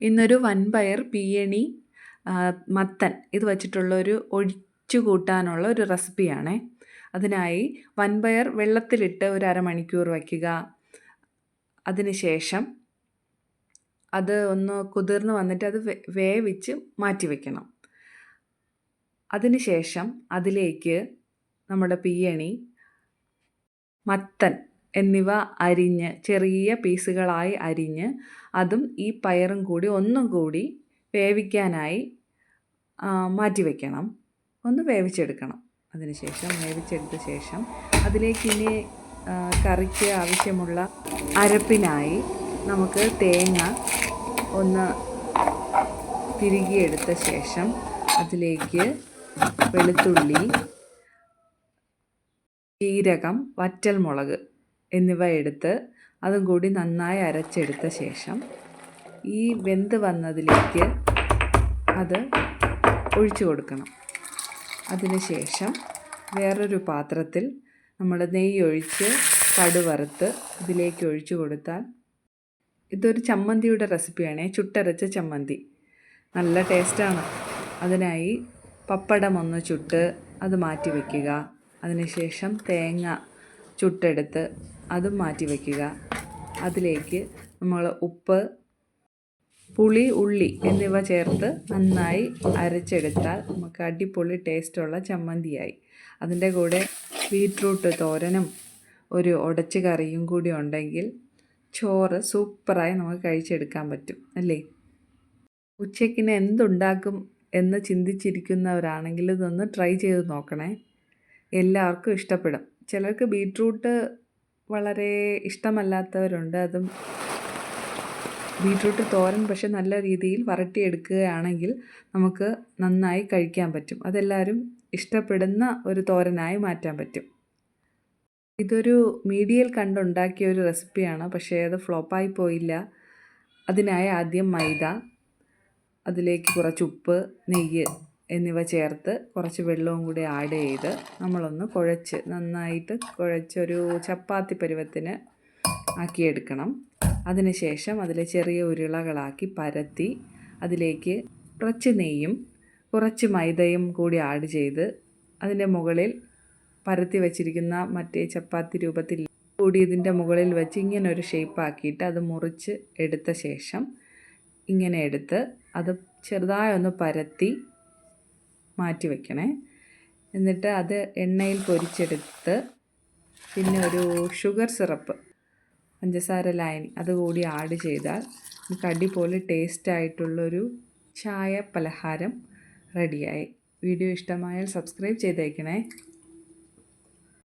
ഇന്നൊരു വൻപയർ പീയണി മത്തൻ ഇത് വച്ചിട്ടുള്ളൊരു ഒഴിച്ചു കൂട്ടാനുള്ള ഒരു റെസിപ്പിയാണേ. അതിനായി വൻപയർ വെള്ളത്തിലിട്ട് ഒരു അരമണിക്കൂർ വയ്ക്കുക. അതിനുശേഷം അത് ഒന്ന് കുതിർന്ന് വന്നിട്ട് അത് വേവിച്ച് മാറ്റി വയ്ക്കണം അതിനുശേഷം അതിലേക്ക് നമ്മുടെ പീയണി മത്തൻ എന്നിവ അരിഞ്ഞ് ചെറിയ പീസുകളായി അരിഞ്ഞ് അതും ഈ പയറും കൂടി ഒന്നും കൂടി വേവിക്കാനായി മാറ്റി വയ്ക്കണം ഒന്ന് വേവിച്ചെടുക്കണം. അതിനുശേഷം വേവിച്ചെടുത്ത ശേഷം അതിലേക്ക് ഇനി കറിക്ക് ആവശ്യമുള്ള അരപ്പിനായി നമുക്ക് തേങ്ങ ഒന്ന് തിരികെയെടുത്ത ശേഷം അതിലേക്ക് വെളുത്തുള്ളി ജീരകം വറ്റൽമുളക് എന്നിവ എടുത്ത് അതും കൂടി നന്നായി അരച്ചെടുത്ത ശേഷം ഈ വെന്ത് വന്നതിലേക്ക് അത് ഒഴിച്ചു കൊടുക്കണം. അതിനുശേഷം വേറൊരു പാത്രത്തിൽ നമ്മൾ നെയ്യ് ഒഴിച്ച് കടുവറുത്ത് ഇതിലേക്ക് ഒഴിച്ചു കൊടുത്താൽ ഇതൊരു ചമ്മന്തിയുടെ റെസിപ്പിയാണ് ചുട്ടരച്ച ചമ്മന്തി. നല്ല ടേസ്റ്റാണ്. അതിനായി പപ്പടം ഒന്ന് ചുട്ട് അത് മാറ്റി വയ്ക്കുക അതിനുശേഷം തേങ്ങ ചുട്ടെടുത്ത് അതും മാറ്റി വയ്ക്കുക അതിലേക്ക് നമ്മൾ ഉപ്പ് പുളി ഉള്ളി എന്നിവ ചേർത്ത് നന്നായി അരച്ചെടുത്താൽ നമുക്ക് അടിപൊളി ടേസ്റ്റുള്ള ചമ്മന്തിയായി. അതിന്റെ കൂടെ ബീട്രൂട്ട് തോരനും ഒരു ഉടച്ച് കറിയും കൂടി ഉണ്ടെങ്കിൽ ചോറ് സൂപ്പറായി നമുക്ക് കഴിച്ചെടുക്കാൻ പറ്റും അല്ലേ? ഉച്ചയ്ക്കിന് എന്തുണ്ടാക്കും എന്ന് ചിന്തിച്ചിരിക്കുന്നവരാണെങ്കിൽ ഇതൊന്ന് ട്രൈ ചെയ്ത് നോക്കണേ. എല്ലാവർക്കും ഇഷ്ടപ്പെടും. ചിലർക്ക് ബീട്രൂട്ട് വളരെ ഇഷ്ടമല്ലാത്തവരുണ്ട്. അതും ബീട്രൂട്ട് തോരൻ പക്ഷെ നല്ല രീതിയിൽ വരട്ടിയെടുക്കുകയാണെങ്കിൽ നമുക്ക് നന്നായി കഴിക്കാൻ പറ്റും. അതെല്ലാവരും ഇഷ്ടപ്പെടുന്ന ഒരു തോരനായി മാറ്റാൻ പറ്റും. ഇതൊരു മീഡിയയിൽ കണ്ടുണ്ടാക്കിയ ഒരു റെസിപ്പിയാണ്. പക്ഷേ അത് ഫ്ലോപ്പായി പോയില്ല. അതിനായി ആദ്യം മൈദ അതിലേക്ക് കുറച്ച് ഉപ്പ് നെയ്യ് എന്നിവ ചേർത്ത് കുറച്ച് വെള്ളവും കൂടി ആഡ് ചെയ്ത് നമ്മളൊന്ന് കുഴച്ച് നന്നായിട്ട് കുഴച്ചൊരു ചപ്പാത്തി പരുവത്തിന് ആക്കിയെടുക്കണം. അതിനുശേഷം അതിൽ ചെറിയ ഉരുളകളാക്കി പരത്തി അതിലേക്ക് കുറച്ച് നെയ്യും കുറച്ച് മൈദയും കൂടി ആഡ് ചെയ്ത് അതിന്റെ മുകളിൽ പരത്തി വച്ചിരിക്കുന്ന മറ്റേ ചപ്പാത്തി രൂപത്തിൽ കൂടി ഇതിന്റെ മുകളിൽ വെച്ച് ഇങ്ങനെ ഒരു ഷേപ്പാക്കിയിട്ട് അത് മുറിച്ച് എടുത്ത ശേഷം ഇങ്ങനെ എടുത്ത് അത് ചെറുതായൊന്ന് പരത്തി മാറ്റി വയ്ക്കണേ എന്നിട്ട് അത് എണ്ണയിൽ പൊരിച്ചെടുത്ത് പിന്നെ ഒരു ഷുഗർ സിറപ്പ് പഞ്ചസാര ലായനി അതുകൂടി ആഡ് ചെയ്താൽ നമുക്ക് അടിപൊളി ടേസ്റ്റ് ആയിട്ടുള്ളൊരു ചായ പലഹാരം റെഡിയായി വീഡിയോ ഇഷ്ടമായാൽ സബ്സ്ക്രൈബ് ചെയ്തേക്കണേ.